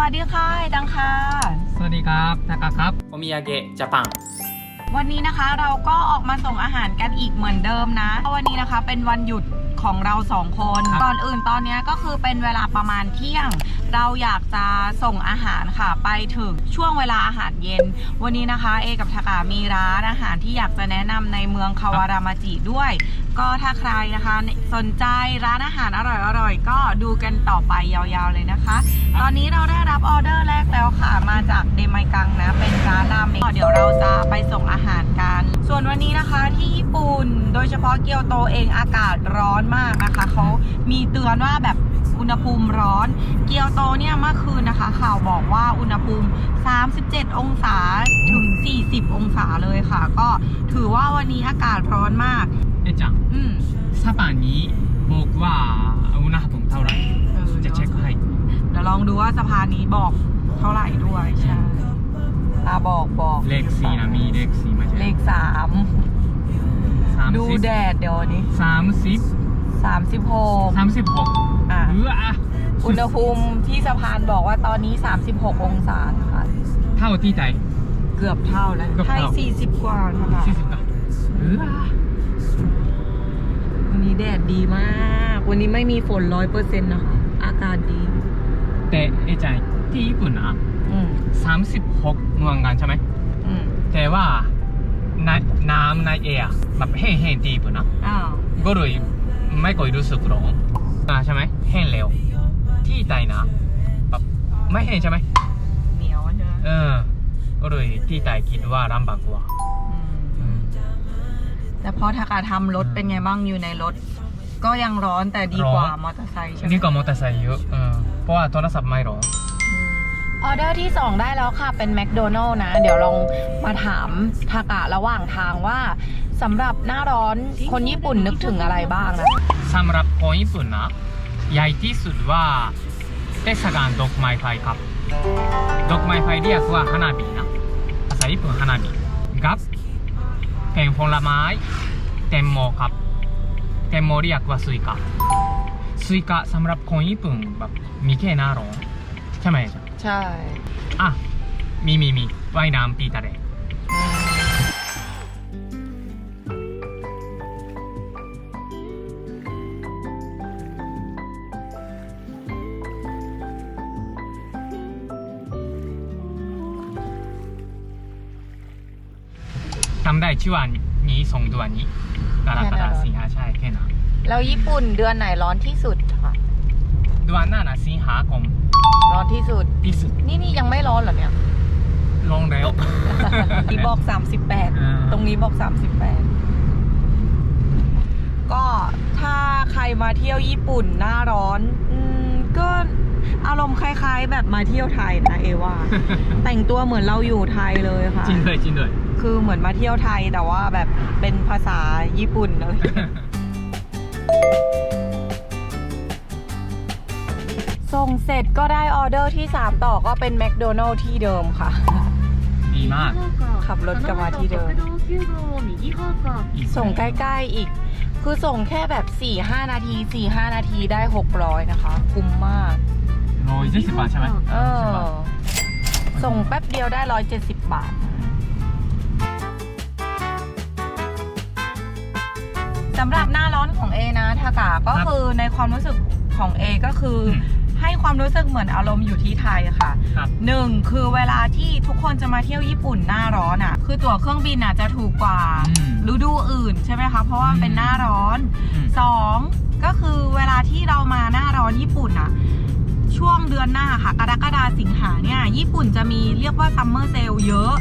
วัสดีค่ะดังค่ะ สวัสดีครับทากาครับโอมิยาเกะจะปังวันนี้นะคะเราก็ออกมาส่งอาหารกันอีกเหมือนเดิมนะ วันนี้นะคะเป็นวันหยุดของเราสองคน ก่อนอื่นตอนนี้ก็คือเป็นเวลาประมาณเที่ยง เราอยากจะส่งอาหารค่ะ ไปถึงช่วงเวลาอาหารเย็น วันนี้นะคะ เอกับทากามีร้านอาหารที่อยากจะแนะนำในเมืองคาวารามาจิด้วย ก็ถ้าใครนะคะสนใจร้านอาหารอร่อยๆ ก็ดูกันต่อไปยาวๆเลยนะคะ ตอนนี้เราได้รับออเดอร์แรกแล้วค่ะมาจากเดมายกังนะเป็นร้านราเมงเดี๋ยวเราจะไปส่งอาหารกัน ส่วนวันนี้นะคะที่ญี่ปุ่น โดยเฉพาะเกียวโตเองอากาศร้อนมากนะคะเขามีเตือนว่าแบบ อุณหภูมิร้อน เกียวโตเนี่ยเมื่อคืนนะคะ ข่าวบอกว่าอุณหภูมิ 37 องศาถึง 40 องศาเลยค่ะ ก็ถือว่าวันนี้อากาศร้อนมากเอ๊ะจังอืมซาปานี้บอกว่าอุณหภูมิเท่าไหร่จะเช็คให้เดี๋ยวลองดูว่าสะพานนี้บอกเท่าไหร่ด้วยใช่อาบอกบอกเลขสี่นะมีเลขสี่มาใช่เลขสามดูแดดเดี๋ยวนี้สามสิบ สามสิบหกสามสิบหกอะ เอออะอุณหภูมิที่สะพานบอกว่าตอนนี้ 36 องศาค่ะ เท่าที่ไทยเกือบเท่าแล้วเกือบไทยเท่า 40 กว่าค่ะสี่สิบกว่าเอออะวันนี้แดดดีมาก วันนี้ไม่มีฝนร้อยเปอร์เซ็นต์นะคะ อากาศดี แต่เอะจังที่ญี่ปุ่นนะอืมสามสิบหกเมืองกันใช่ไหม อืมแต่ว่าในน้ำในเอร์แบบแห้งๆที่ญี่ปุ่นนะอ้าว ก็เลย ไม่ค่อยรู้สึกร้อนอ่าใช่ไหมแห้งเร็วที่ไทยนะแบบไม่แห้งใช่ไหมเหนียวใช่ไหมเออก็เลยที่ไทยคิดว่าลำบากกว่าอืมอืมแต่พอทากาทำรถเป็นไงบ้างอยู่ในรถ ก็ยังร้อนแต่ดีกว่าร้อน มอเตอร์ไซค์ใช่ไหมนี่ก็มอเตอร์ไซค์เยอะเออเพราะว่าโทรศัพท์ไม่ร้อน ออเดอร์ที่ 2 ได้แล้วค่ะ เป็นแมคโดนัลล์นะ เดี๋ยวลองมาถามทากะระหว่างทางว่า สำหรับหน้าร้อนคนญี่ปุ่นนึกถึงอะไรบ้างนะสำหรับคนญี่ปุ่นนะใหญ่ที่สุดว่าเทศกาลดอกไม้ไฟครับดอกไม้ไฟเรียกว่าฮานาบินะภาษาญี่ปุ่นฮานาบิกับเป็นผลไม้เต็มโมครับเต็มโมเรียกว่าสุิกาสุิกาสำหรับคนญี่ปุ่นแบบมีแค่หน้าร้อนใช่ไหมใช่อะมีมีมีว่ายน้ำปีตะเล ทำได้ชื่อว่านี้สองเดือนนี้กรกฎาคมสิงหาใช่แค่นั้นแล้วญี่ปุ่นเดือนไหนร้อนที่สุดค่ะเดือนหน้านะสิงหาคมร้อนที่สุดที่สุดนี่นี่ยังไม่ร้อนเหรอเนี่ยลงแล้วนี่บอกอ่า38 ตรงนี้บอก 38 ก็ถ้าใครมาเที่ยวญี่ปุ่นหน้าร้อนอืมก็อารมณ์คล้าย ๆ แบบมาเที่ยวไทยนะเอว่า แต่งตัวเหมือนเราอยู่ไทยเลยค่ะ จริงเลยจริงเลย คือเหมือนมาเที่ยวไทยแต่ว่าแบบเป็นภาษาญี่ปุ่นเลยส่งเสร็จก็ได้ออเดอร์ที่ 3 ต่อก็เป็นแมคโดนัลล์ที่เดิมค่ะ ดีมาก ขับรถกลับมาที่เดิม ส่งใกล้ๆอีก คือส่งแค่แบบ4-5นาที4-5นาทีได้ 600 นะคะ คุ้มมากโรยยี่สิบบาทใช่ไหมเออ20บาทส่งแป๊บเดียวได้ 170 บาท สำหรับหน้าร้อนของเอนะทากาก็คือในความรู้สึกของเอก็คืออม ให้ความรู้สึกเหมือนอารมณ์อยู่ที่ไทยค่ะครับ หนึ่งคือเวลาที่ทุกคนจะมาเที่ยวญี่ปุ่นหน้าร้อนอะ คือตั๋วเครื่องบินอะจะถูกกว่า อืม ฤดูอื่นใช่ไหมคะ เพราะว่ามันเป็นหน้าร้อน อืมสองก็คือเวลาที่เรามาหน้าร้อนญี่ปุ่นอะช่วงเดือนหน้าค่ะกรกฎาสิงหาเนี่ย ญี่ปุ่นจะมีเรียกว่าซัมเมอร์เซลเยอะ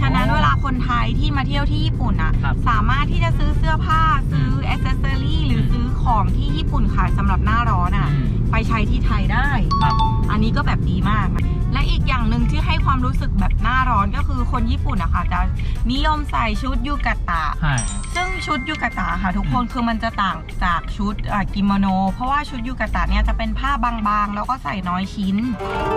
ฉะนั้นเวลาคนไทยที่มาเที่ยวที่ญี่ปุ่นอะ ครับสามารถที่จะซื้อเสื้อผ้าซื้ออ c เซอรี่หรือซื้อของที่ญี่ปุ่นขายสำหรับหน้าร้อนอะ อืมไปใช้ที่ไทยได้ ครับ อันนี้ก็แบบดีมาก และอีกอย่างหนึ่งที่ให้ความรู้สึกแบบหน้าร้อนก็คือคนญี่ปุ่นอะค่ะจะนิยมใส่ชุดยูกาตะ ใช่ ซึ่งชุดยูกาตะค่ะทุกคนคือมันจะต่างจากชุดอ่ากิโมโน เพราะว่าชุดยูกาตะเนี่ยจะเป็นผ้าบางๆ แล้วก็ใส่น้อยชิ้น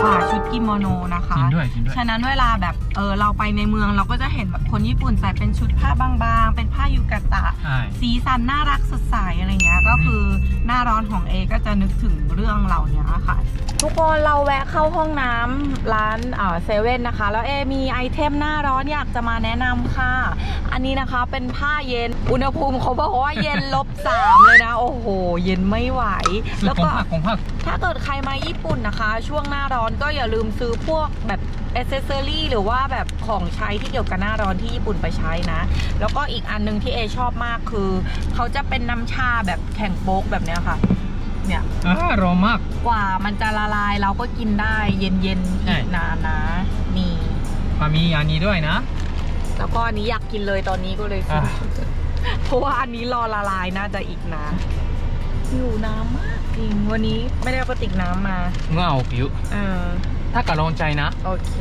กว่าชุดกิโมโนนะคะ จริงด้วยจริงด้วย ฉะนั้นเวลาแบบเออเราไปในเมืองเราก็จะเห็นแบบคนญี่ปุ่นใส่เป็นชุดผ้าบางๆ เป็นผ้ายูกาตะはいสีสันน่ารักสดใสอะไรเงี้ยก็คือหน้าร้อนของเอก็จะนึกถึงเรื่องเหล่านี้ค่ะ ทุกคนเราแวะเข้าห้องน้ำร้านเซเว่นนะคะ แล้วเอมีไอเทมหน้าร้อนอยากจะมาแนะนำค่ะ อันนี้นะคะเป็นผ้าเย็นอุณหภูมิเขาบอกว่าเย็นลบสามเลยนะ โอ้โห เย็นไม่ไหว แล้วก็ถ้าเกิดใครมาญี่ปุ่นนะคะ ช่วงหน้าร้อนก็อย่าลืมซื้อพวกแบบเอเซอร์ซรี่หรือว่าแบบของใช้ที่เกี่ยวกับหน้าร้อนที่ญี่ปุ่นไปใช้นะ แล้วก็อีกอันนึงที่เอชอบมากคือ เขาจะเป็นน้ำชาแบบแข่งโป๊กแบบเนี้ยค่ะ เนี่ยอ่ารอมาก กว่ามันจะละลายเราก็กินได้เย็นๆอีกนานนะนี่มามีอันนี้ด้วยนะ แล้วก็อันนี้อยากกินเลยตอนนี้ก็เลยซื้อเพราะว่าอันนี้รอละลายน่าจะอีกนาอยู่น้ำมากจริงวันนี้ไม่ได้เปติกน้ำมาเงาผิวถ้ากะลองใจนะ โอเค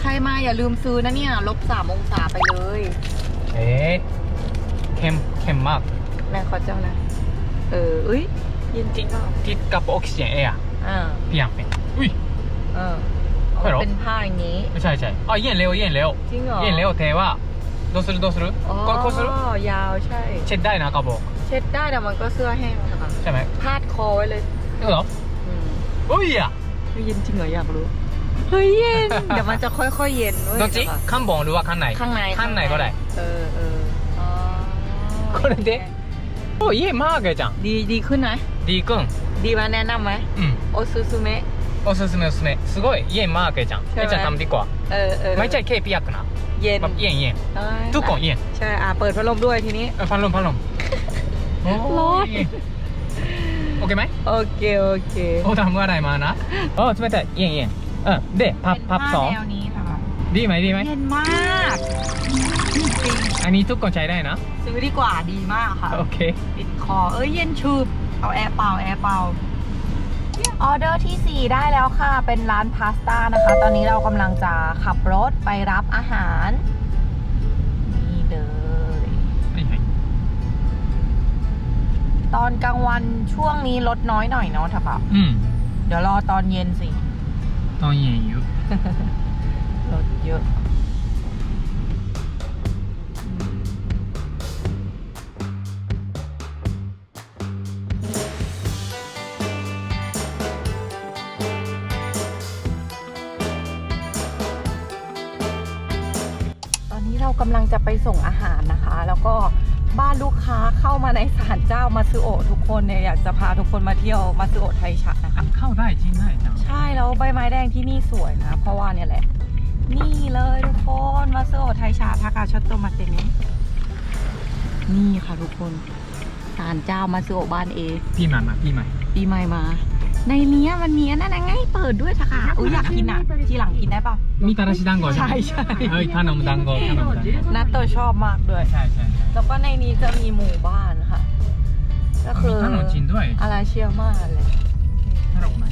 ใครมาอย่าลืมซื้อนะเนี่ยลบสามองศาไปเลยเอ๊ะเข้มเข้มมาก แม่ขอเจ้านะ เอออุ้ย ย็นจริงก็ ติดกับออกซิเจนเออะ อ่า เปลี่ยนเป็นอุ้ย เออ ใช่เหรอ เป็นผ้าอย่างนี้ ไม่ใช่ใช่อ่ะเย็นเร็วเย็นเร็ว จริงเหรอ เย็นเร็วแต่ว่าどうするどうする อ๋อ これこうする ยาวใช่ เช็ดได้นะกระบอก เช็ดได้แต่มันก็เสื้อแห้งนะคะ ใช่ไหม พาดคอไว้เลย นี่เหรอ อืม อุ้ยอ่ะ เฮ้ยเย็นจริงเหรออยากรู้ เฮ้ยเย็น เดี๋ยวมันจะค่อยๆเย็นเว้ย どっちข้างบนหรือว่าข้างใน ข้างใน ข้างในก็ได้ เออเอออ๋อ これで โอ้ยเย่มากเลยจัง ดีดีขึ้นไหม ดีขึ้น ดีมาแนะนำไหม うん โอซูซูเมะ おすすめおすすめすごい家マーケじゃんใช่ไหม えちゃんทำดีกว่า เออเออ ไม่ใช่แค่เปียกนะ เย็น แบบเย็นเย็น เอ้ย ทุกคนเย็น ใช่ อ่ะ เปิดพัดลมด้วยทีนี้ เออพัดลมพัดลมโอ้ย ร้อน โอเคไหม โอเค โอเค โอ้ทำอะไรมานะโอ้冷たいเย็นเย็นเออเด็พับพับสอง แนวนี้ค่ะ ดีไหมดีไหม เย็นมากจริงอันนี้ทุกคนใช้ได้นะซื้อดีกว่าดีมากค่ะ โอเค ปิดคอ เอ้ยเย็นชุบเอาแอร์เป่าแอร์เป่า ออเดอร์ทีสี่ 4 ได้แล้วค่ะ เป็นร้านพาสต้านะคะ ตอนนี้เรากำลังจะขับรถไปรับอาหาร นี่เลย ตอนกลางวันช่วงนี้รถน้อยหน่อยเนาะเถอะค่ะเดี๋ยวรอตอนเย็นสิ ตอนเย็นอยู่ รถเยอะตอนนี้เรากำลังจะไปส่งอาหารนะคะ แล้วก็บ้านลูกค้าเข้ามาในศาลเจ้ามาซึโอะทุกคนเนี่ยอยากจะพาทุกคนมาเที่ยวมาซึโอะไทชะนะคะเข้าได้จริงได้จังใช่แล้วใบไม้แดงที่นี่สวยนะ เพราะว่าเนี่ยแหละ นี่เลยทุกคนมาเซโอไทยชาทากาชัตโตมาเตมินี่ค่ะทุกคนศาลเจ้ามาเซโอบ้านเอ พี่ใหม่มาพี่ใหม่ปีใหม่มา ในเนี้ยมันมีอันนั้นนะไงเปิดด้วยทากาอุ้ยอยากกินอะ ทีหลังกินได้เปล่า มีตาราชิดังโกใช่ไหมใช่ใช่ เฮ้ยท่านมดังโกท่านมดังโกนัตโตชอบมากด้วย ใช่ใช่แล้วก็ในนี้จะมีหมู่บ้านค่ะ ก็คืมีอขนมจีนด้วยอาราเชียมาเลยตลกไหม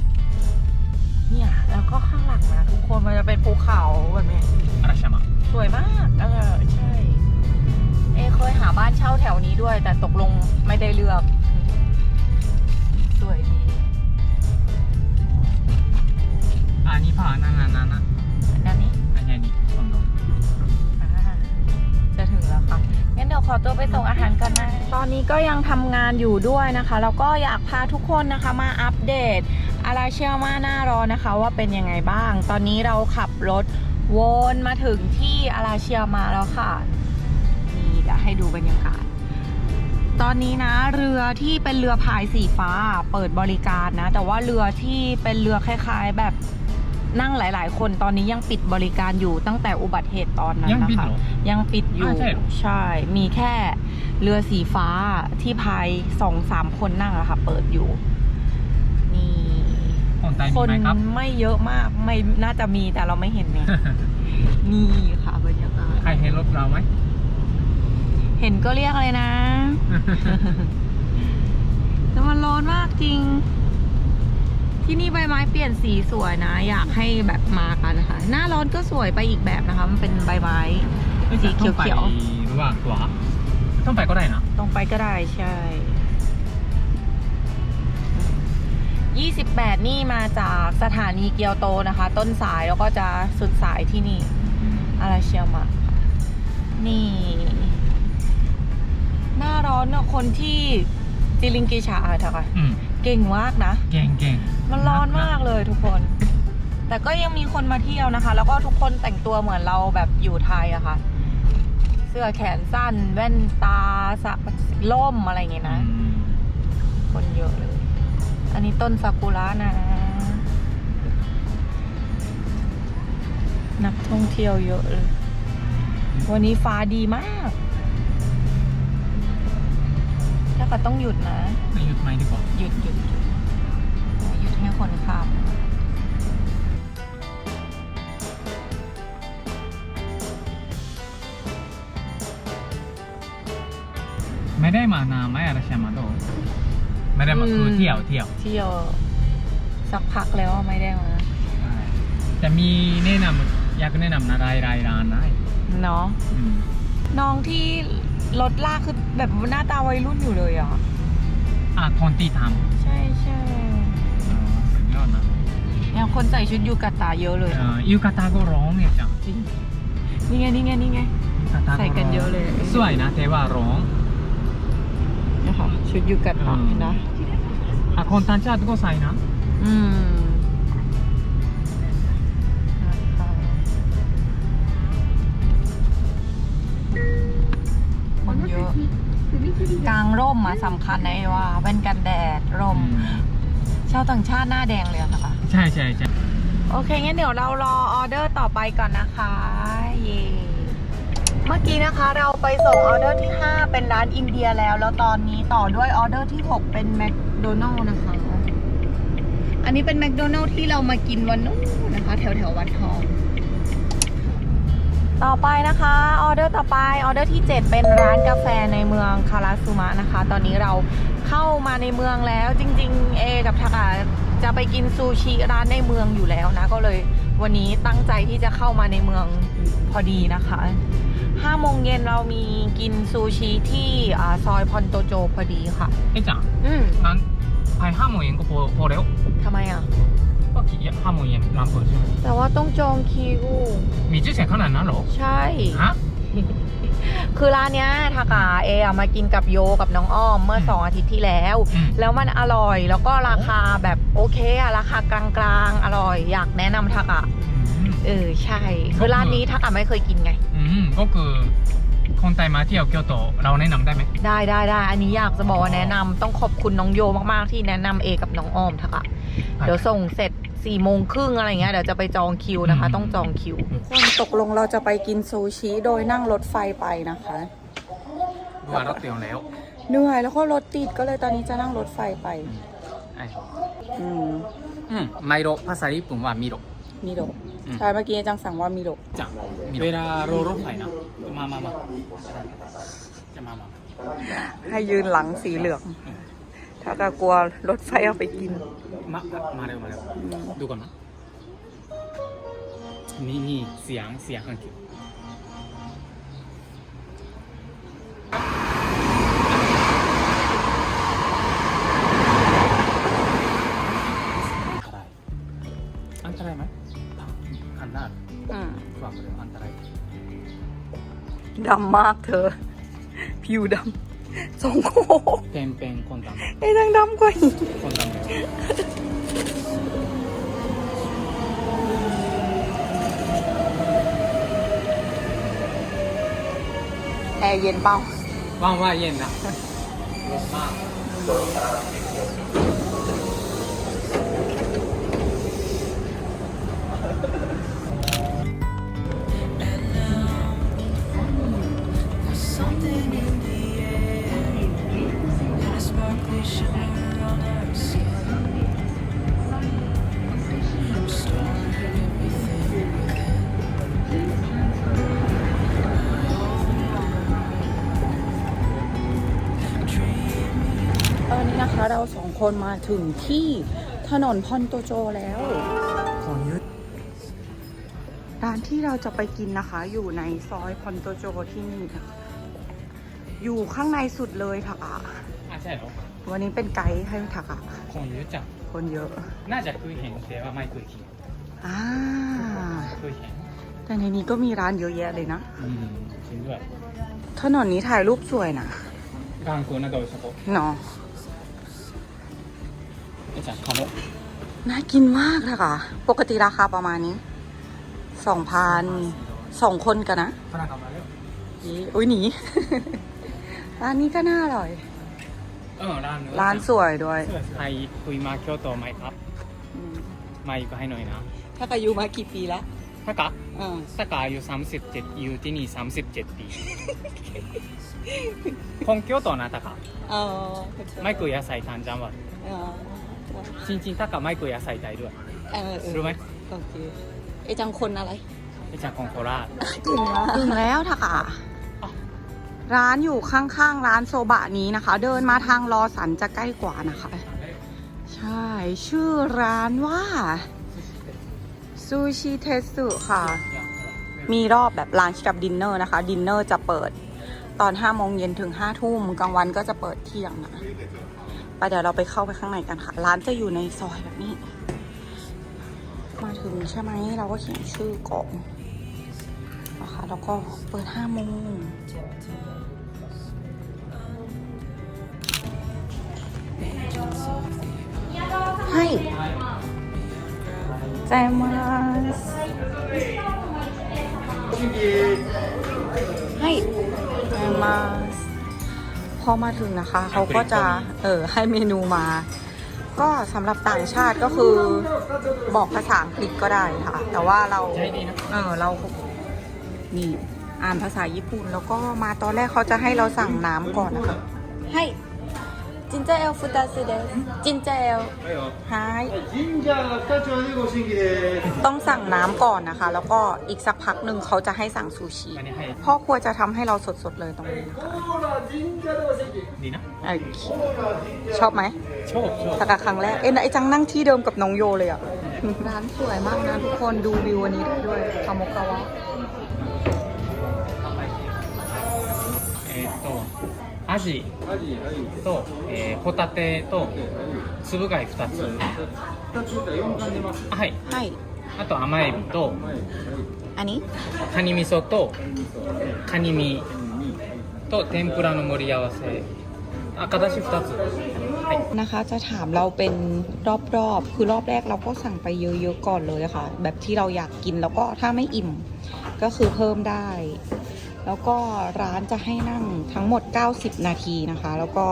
เนี่ยแล้วก็ข้างหลังนะทุกคนมันจะเป็นภูเขาแบบนี้อาราชามะสวยมากเออใช่ เอเคยหาบ้านเช่าแถวนี้ด้วย แต่ตกลงไม่ได้เลือก สวยดีอันนี้ผ่านนั่นนั่นนั่นอันนี้อันนี้คอนโดอ่าจะถึงแล้วค่ะงั้นเดี๋ยวขอตัวไปส่งอาหารก่อนนะ ตอนนี้ก็ยังทำงานอยู่ด้วยนะคะ แล้วก็อยากพาทุกคนนะคะมาอัปเดต อาราเชียมาหน้ารอนะคะว่าเป็นยังไงบ้าง ตอนนี้เราขับรถวนมาถึงที่อาราเชียมาแล้วค่ะ นี่เดี๋ยวให้ดูบรรยากาศ ตอนนี้นะเรือที่เป็นเรือพายสีฟ้าเปิดบริการนะ แต่ว่าเรือที่เป็นเรือคล้ายๆแบบนั่งหลาย ๆ คนตอนนี้ยังปิดบริการอยู่ตั้งแต่อุบัติเหตุตอนนั้นยังนะปิดคะเหรอยังปิดอยู่อ้าวใช่เหรอใช่ มีแค่เรือสีฟ้าที่พายสองสามคนนั่งอะค่ะ เปิดอยู่นี่ คนไทยคมีนไหมครับ ไม่เยอะมากไม่น่าจะมีแต่เราไม่เห็นเนี่ยนี่ค่ะบรรยากาศใครเห็นรถเราไหม เห็นก็เรียกเลยนะแต่มันร้อนมากจริง ที่นี่ใบไม้เปลี่ยนสีสวยนะ อยากให้แบบมากันนะคะ หน้าร้อนก็สวยไปอีกแบบนะคะ มันเป็นใบไม้สีเขียวๆต้องไปหรือว่าขวาต้องไปก็ได้นะตรงไปก็ได้ใช่ 28 นี่มาจากสถานีเกียวโตนะคะ ต้นสายแล้วก็จะสุดสายที่นี่อะไาเชียวมะนี่ หน้าร้อนนะคนที่จิลิงกิชาเถอะค่ะอืมเก่งมากนะ เก่งเก่งมันร้อนมากเลยทุกคน แต่ก็ยังมีคนมาเที่ยวนะคะ แล้วก็ทุกคนแต่งตัวเหมือนเราแบบอยู่ไทยอะค่ะ เสื้อแขนสั้น แว่นตาสะล่มอะไรอย่างเงี้ยนะ คนเยอะเลย อันนี้ต้นซากุระนะ นักท่องเที่ยวเยอะเลย วันนี้ฟ้าดีมาก ถ้าก็ต้องหยุดนะหยุดไหมดีกว่า หยุดหยุดหยุดหยุดให้คนข้ามไม่ได้มานานไหมอาราชามาโด ไม่ได้มาคือเที่ยวเที่ยวเที่ยวสักพักแล้วอะไม่ได้มาจะมีแนะนำอยากแนะนำนะรายรายร้านได้เนาะอืมน้องที่รถลากคือแบบหน้าตาวัยรุ่นอยู่เลยอะอะคนที่ทำใช่ใช่อ๋อสุดยอดนะเนี่ยคนใส่ชุดยูกาตาเยอะเลยเอ่อยูกาตาก็ร้องเนี่ยจังจริงนี่ไงนี่ไงนี่ไงยูกาตาใส่กันเยอะเลย สวยนะแต่ว่าร้องนะ คะชุดยูกาตาอืมนะอะคนต่างชาติก็ใส่นะ อืมนะคะคนเยอะกลางร่มอะสำคัญนะเอว่าแว่นกันแดดร่ม ชาวต่างชาติหน้าแดงเลยอะค่ะใช่ใช่ใช่โอเคงั้นเดี๋ยวเรารอออเดอร์ต่อไปก่อนนะคะ เย่ เมื่อกี้นะคะเราไปส่งออเดอร์ที่ 5 เป็นร้านอินเดียแล้ว แล้วตอนนี้ต่อด้วยออเดอร์ที่ 6 เป็นแมคโดนัลล์นะคะ อันนี้เป็นแมคโดนัลล์ที่เรามากินวันนู้นนะคะ แถวแถววัดทอง ต่อไปนะคะออเดอร์ต่อไปออเดอร์ที่ 7 เป็นร้านกาแฟในเมืองคาราซูมะนะคะ ตอนนี้เราเข้ามาในเมืองแล้วจริง ๆ เอ กับทากาจะไปกินซูชิร้านในเมืองอยู่แล้วนะ ก็เลยวันนี้ตั้งใจที่จะเข้ามาในเมืองพอดีนะคะ5โมงเย็นเรามีกินซูชิที่อ่าซอยพอนโตโจพอดีค่ะ えちゃん อืม なんはいハーモン円ก็พอพอแล้ว ทำไมอ่ะ ก็กี่ハーモン円何分ใช่ไหม แต่ว่าต้องจองคิว มีชื่อเสียงขนาดนั้นเหรอ ใช่ ฮะ คือร้านเนี้ยทากาเออะมากินกับโยกับน้องอ้อมเมื่อ อืม สองอาทิตย์ที่แล้ว อืม แล้วมันอร่อยแล้วก็ราคาแบบโอเคอะราคากลางๆ อร่อย อยากแนะนำทากะ อืม เออใช่ คือร้านนี้ทากะไม่เคยกินไง อืมก็คือคนไทยมาเที่ยวเกียวโต เราแนะนำได้ไหม ได้ได้ได้ อันนี้อยากจะบอกว่าแนะนำต้องขอบคุณน้องโยมากๆที่แนะนำเอกับน้องอ้อมทากะเดี๋ยวส่งเสร็จสี่โมงครึ่งอะไรเงี้ยเดี๋ยวจะไปจองคิวนะคะ อืม ต้องจองคิว คนตกลงเราจะไปกินซูชิโดยนั่งรถไฟไปนะคะ ว่ารถเตียวแล้วเหนื่อยแล้วก็รถติดก็เลยตอนนี้จะนั่งรถไฟไปอืม อืมไมโรภาษาญี่ปุ่นว่ามิโร มิโดะอืม ใช่เมื่อกี้จังสั่งว่ามิโดะじゃเวลารอรถไฟนะมามามาจะมามาให้ยืนหลังสีเหลือง ถ้าก็กลัวรถไฟเอาไปกิน มามาเร็วมาเร็วดูก่อนนะนี่นี่เสียงเสียงฮังคิวอั ดำมากเธอ ผิวดำสองโคเป็นเป็นคนดไอ้ยังดำกว่าอีกำคนดำเลยแอร์เย็นเปล่าว่างว่าเย็นนะร้อนมาก คนมาถึงที่ถนนพอนโตโจแล้ว ของเยอร้านที่เราจะไปกินนะคะ อยู่ในซอยพอนโตโจที่นี่อยู่ข้างในสุดเลยถักอะวันนี้เป็นไกด์ให้ถักอะของเยอะจังคนเยอะ น่าจะคุยเห็นแต่ว่าไม่คุยเห็นอ่าคุยเห็นแต่ในนี้ก็มีร้านเยอะแยะเลยนะอืมจริงด้วยถนนนี้ถ่ายรูปสวยนะกลางคนน่าโดยเฉเนาะ น่จ้ะคาโน่ากินมากเลยค่ะ ปกติราคาประมาณนี้สองพันสองคนกันนะนี่อุ้ยหนี ร้านนี้ก็น่าอร่อยร้านสวยด้วยไทยคุยมาเคียวโตไหมครับ มาอยู่ก็ให้หน่อยนะ ถ้าก็อยู่มากี่ปีแล้วถ้ากะถ้ากะอายุสามสิบเจ็ดอยู่ที่นี่สามสิบเจ็ดปีคงเคียวโตนะตะกะไม่คุยอาศัยทางจังหวัด ちんちんたかマイク野菜大ด้วย เออเออ รู้ไหม โอเคไอจังคนอะไร ไอจางคองโคราช ถึงแล้วถึงแล้วท่ะค่ะ อ้าว ร้านอยู่ข้างๆร้านโซบะนี้นะคะ เดินมาทางรอสันจะใกล้กว่านะคะ ใช่ ชื่อร้านว่าซูชิเทสุค่ะ มีรอบแบบลานชกับดินเนอร์นะคะ ดินเนอร์จะเปิดตอน5โมงเย็นถึง5ทุ่มกลางวันก็จะเปิดเที่ยงนะไป เดี๋ยวเราไปเข้าไปข้างในกันค่ะ ร้านจะอยู่ในซอยแบบนี้ มาถึงใช่ไหมเราก็เขียนชื่อก่อนนะคะแล้วก็เปิด5โมงให้ใจมาสให้ใจมาส พอมาถึงนะคะ เขาก็จะเออให้เมนูมา ก็สำหรับต่างชาติก็คือบอกภาษาอังกฤษก็ได้ค่ะ แต่ว่าเราใจดีนะเออเรานี่อ่านภาษาญี่ปุ่น แล้วก็มาตอนแรกเขาจะให้เราสั่งน้ำก่อนนะคะให้ 진짜요 부다스데 진짜요 ไม่หรอฮายจินจาสตาจอนี่โกชิต้องสั่งน้ำก่อนนะคะ แล้วก็อีกสักพักหนึ่งเขาจะให้สั่งซูชิพ่อครัวจะทำให้เราสดๆเลยตรงนี้โอราจินจาโดชิงกิดีนะโอเคชอบไหมชอบชอบสักกะครั้งแรกเอ็นไอจังนั่งที่เดิมกับน้องโยเลยอะร้านสวยมากนะทุกคนดูวิววันนี้ได้ด้วยคาโมกาวะ アジと、えーホタテとつぶ貝2つあはい ให้ あと甘エビと อันนี้ カニ味噌とカニ身と天ぷらの盛り合わせあ形2つはい นะคะ จะถามเราเป็นรอบๆ คือรอบแรกเราก็สั่งไปเยอะๆก่อนเลยค่ะ แบบที่เราอยากกินแล้วก็ถ้าไม่อิ่ม ก็คือเพิ่มได้ แล้วก็ร้านจะให้นั่งทั้งหมด 90 นาทีนะคะ แล้วก็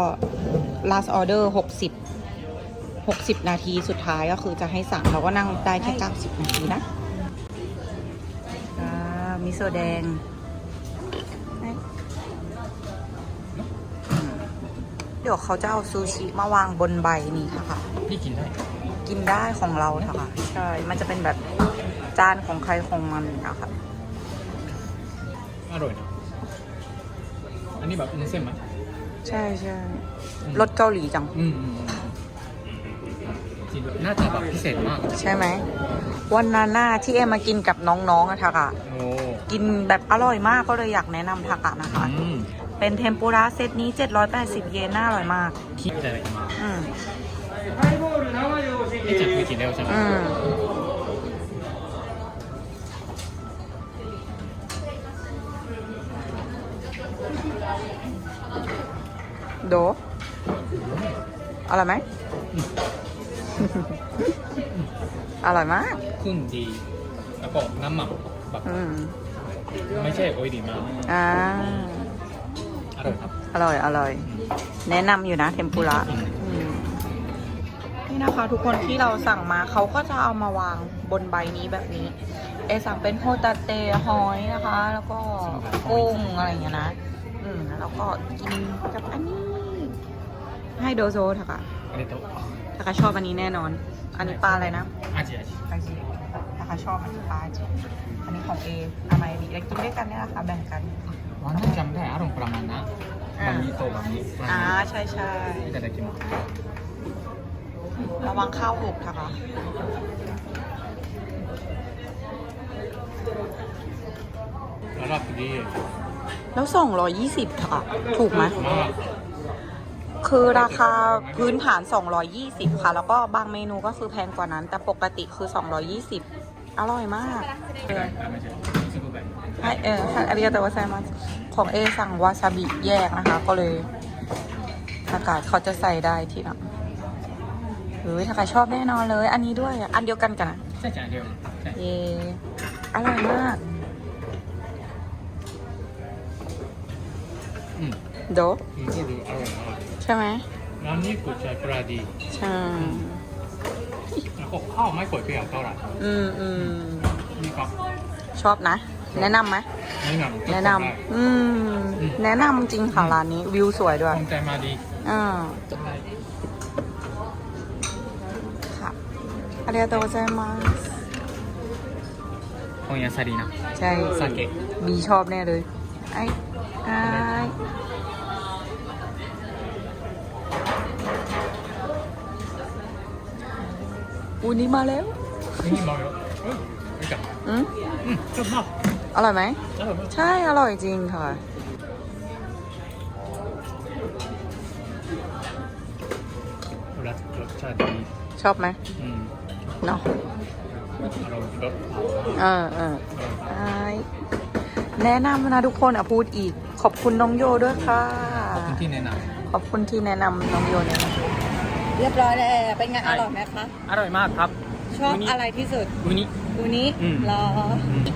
last order 60 60 นาทีสุดท้ายก็คือจะให้สั่งเราก็นั่งได้แค่ 90 นาทีนะอ่ามิโซะแดงอืมเดี๋ยวเขาจะเอาซูชิมาวางบนใบนี้ค่ะ พี่กินได้ กินได้ของเราค่ะ ใช่ มันจะเป็นแบบจานของใครของมันนะคะ อร่อยนะอันนี้แบบอินเส้ไหมใช่ใช่รสเกาหลีจัง อืมน่าจะแบบพิเศษมาก ใช่ไหม วันนาน่าที่เอมมากินกับน้องๆอะทักอะกินแบบอร่อยมากก็เลยอยากแนะนำทักะนะคะเป็นเทมปุระเซตนี้ 780 เยนน่าอร่อยมาก ที่อะไรมาอืม ให้จัดเวทีแล้วใช่ไหม โดอร่อยไหม อร่อยมาก ขึ้นดีแล้วก็น้ำหมักแบบอืมไม่ใช่โอยดีมากอ่า อร่อยครับ อร่อย อร่อย แนะนำอยู่นะเทมปุระอืมนี่นะคะทุกคนที่เราสั่งมาเขาก็จะเอามาวางบนใบนี้แบบนี้ เอสั่งเป็นโฮตาเตหอยนะคะ แล้วก็กุ้งอะไรอย่างเงี้ยนะ อืมแล้วก็กินกับอันนี้ ให้โดโซทะค่ะ ありがとう ทาคาชอบอันนี้แน่นอน อันนี้ปลาอะไรนะ アジアジ ปลาจีทาคาชอบอันนี้ปลาจีอันนี้ของเออามาดีแล้วกินด้วยกันเนี่ยแหละค่ะแบ่งกัน ワンナちゃんでアロンプラマンなうんバニーとバニー อ่าใช่ใช่ いただきます ระวังข้าวหกนะคะ ララプดี แล้ว 220ค่ะ ถูกไหม มาก คือราคาพื้นฐาน 220 ค่ะ แล้วก็บางเมนูก็คือแพงกว่านั้น แต่ปกติคือ 220 อร่อยมากあไม่ใช่ให้เออให้อาริยาแต่ว่าไซมัสของเอสั่งวาซาบิแยกนะคะ ก็เลยอากาศเขาจะใส่ได้ทีหลังเฮ้ยถ้าใครชอบแน่นอนเลย อันนี้ด้วยอะอันเดียวกันกันนะใช่จ้ะเดียวใช่เย่อร่อยมากอืมโดะอืมดูดูอร่อยอร่อย ใช่ไหม น้ำนี่กุยช่ายปลาดี ใช่ แล้วก็ข้าวไม่ก๋วยเตี๋ยวเท่าไหร่ อืมอืม นี่ครับ ชอบนะ แนะนำไหม แนะนำ แนะนำอืม แนะนำจริงค่ะร้านนี้ วิวสวยด้วย คนใจมาดี อ่าค่ะありがとうございます 本屋サリーナ ใช่ 酒 บีชอบแน่เลย ไอ้ไอ้ นี่มาแล้วนี่มาแล้วเอ้ยไม่กลับอืมอืมชอบมากอร่อยไหมอร่อยมากใช่ อร่อยจริงค่ะ รสรสชาติดีชอบไหมอืมเนาะอร่อยรสเออเออไอ้แนะนำนะทุกคนอะพูดอีก ขอบคุณน้องโยด้วยค่ะ ขอบคุณที่แนะนขอบคุณที่แนะนำน้องโยเนี่ยนะ เรียบร้อยแล้วเป็นไงอร่อยไหมคะอร่อยมากครับ ชอบอะไรที่สุดอูนี้อูนี้รอ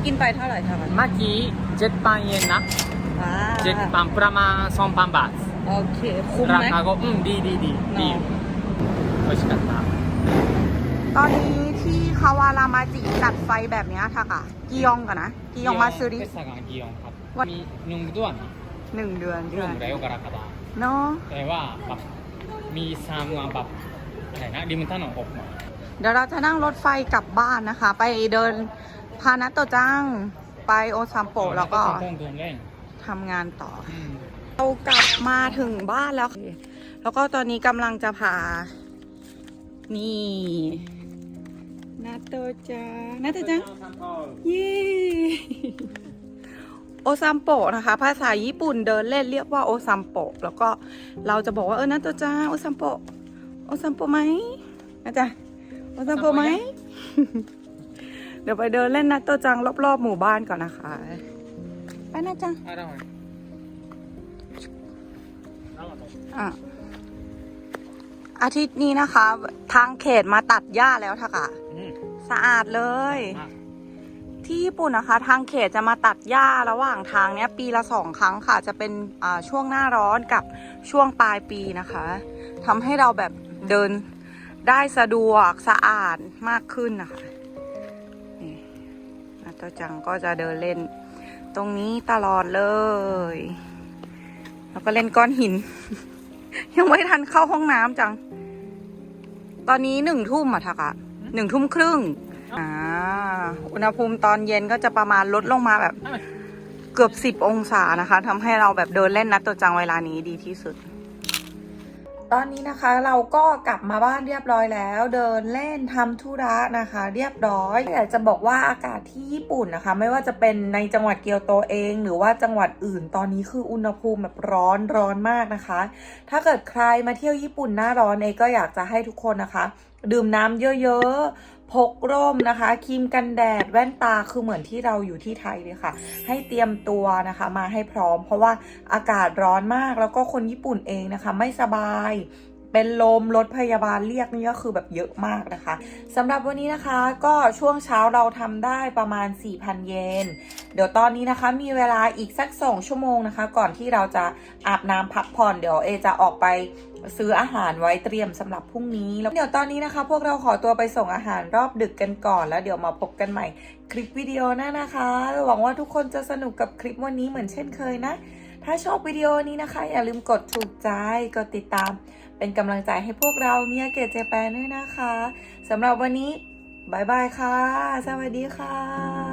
กินไปเท่าไหร่คะเมื่อกี้เจ็ดปันเยนนะเจ็ดปันประมาณสองพันบาทโอเคคุ้มไหมราคาก็อืมดีดีดีดีโอชิคัตตอนนี้ที่คาวารามาจิจัดไฟแบบนี้ค่ะค่ะกิยองกันนะกิยองมาซูริกิยองครับมีหนึ่งเดือนหนึ่งเดือนเดือนเร็วกว่าราคาเนาะแต่ว่าแบบ มีสามวันแบบอะไรนะริมถนนออกมาเดี๋ยวเราจะนั่งรถไฟกลับบ้านนะคะ ไปเดินพานัตโตะจังไปโอซัมโปะแล้วก็ต้องเดินเล่นทำงานต่ออืมเรากลับมาถึงบ้านแล้วค่ะแล้วก็ตอนนี้กำลังจะพา นี่นาโตะจังนาโตะจังเย้ โอซัมโปะนะคะ ภาษาญี่ปุ่นเดินเล่นเรียกว่าโอซัมโปะแล้วก็เราจะบอกว่าเออนั่นตัวจ้าโอซัมโปะโอซัมโปะไหมนะจ๊ะโอซัมโปะไหม เดี๋ยวไปเดินเล่นนะตัวจังรอบๆหมู่บ้านก่อนนะคะ ไปนะจังอะอาทิตย์นี้นะคะ ทางเขตมาตัดหญ้าแล้วท่ะค่ะ สะอาดเลย ที่ญี่ปุ่นนะคะ ทางเขตจะมาตัดหญ้าระหว่างทางเนี้ยปีละสองครั้งค่ะ จะเป็นอ่าช่วงหน้าร้อนกับช่วงปลายปีนะคะทำให้เราแบบเดินได้สะดวกสะอาดมากขึ้นนะคะนี่นาตจังก็จะเดินเล่น ตรงนี้ตลอดเลย แล้วก็เล่นก้อนหิน ยังไม่ทันเข้าห้องน้ำจัง ตอนนี้หนึ่งทุ่มอะทักอะหนึ่งทุ่มครึ่ง อ่าอุณหภูมิตอนเย็นก็จะประมาณลดลงมาแบบเกือบสิบองศานะคะทำให้เราแบบเดินเล่นนัดตัวจังเวลานี้ดีที่สุด ตอนนี้นะคะเราก็กลับมาบ้านเรียบร้อยแล้ว เดินเล่นทำธุระนะคะ เรียบร้อยอยากจะบอกว่าอากาศที่ญี่ปุ่นนะคะ ไม่ว่าจะเป็นในจังหวัดเกียวโตเอง หรือว่าจังหวัดอื่น ตอนนี้คืออุณหภูมิแบบร้อนร้อนมากนะคะ ถ้าเกิดใครมาเที่ยวญี่ปุ่นหน้าร้อนเองก็อยากจะให้ทุกคนนะคะ ดื่มน้ำเยอะๆ พกร่มนะคะครีมกันแดดแว่นตาคือเหมือนที่เราอยู่ที่ไทยเลยค่ะ ให้เตรียมตัวนะคะมาให้พร้อม เพราะว่าอากาศร้อนมากแล้วก็คนญี่ปุ่นเองนะคะ ไม่สบายเป็นลมรถพยาบาลเรียกนี่ก็คือแบบเยอะมากนะคะสำหรับวันนี้นะคะก็ช่วงเช้าเราทำได้ประมาณ 4,000 เยน เดี๋ยวตอนนี้นะคะมีเวลาอีกสัก2ชั่วโมงนะคะ ก่อนที่เราจะอาบน้ำพักผ่อนเดี๋ยวเอจะออกไปซื้ออาหารไว้เตรียมสำหรับพรุ่งนี้ แล้วเดี๋ยวตอนนี้นะคะ พวกเราขอตัวไปส่งอาหารรอบดึกกันก่อน แล้วเดี๋ยวมาพบกันใหม่คลิปวิดีโอหน้านะคะ หวังว่าทุกคนจะสนุกกับคลิปวันนี้เหมือนเช่นเคยนะ ถ้าชอบวิดีโอนี้นะคะ อย่าลืมกดถูกใจ กดติดตาม เป็นกำลังใจให้พวกเราเนี่ยเกตเจแปนด้วยนะคะสำหรับวันนี้บายบายค่ะ สวัสดีค่ะ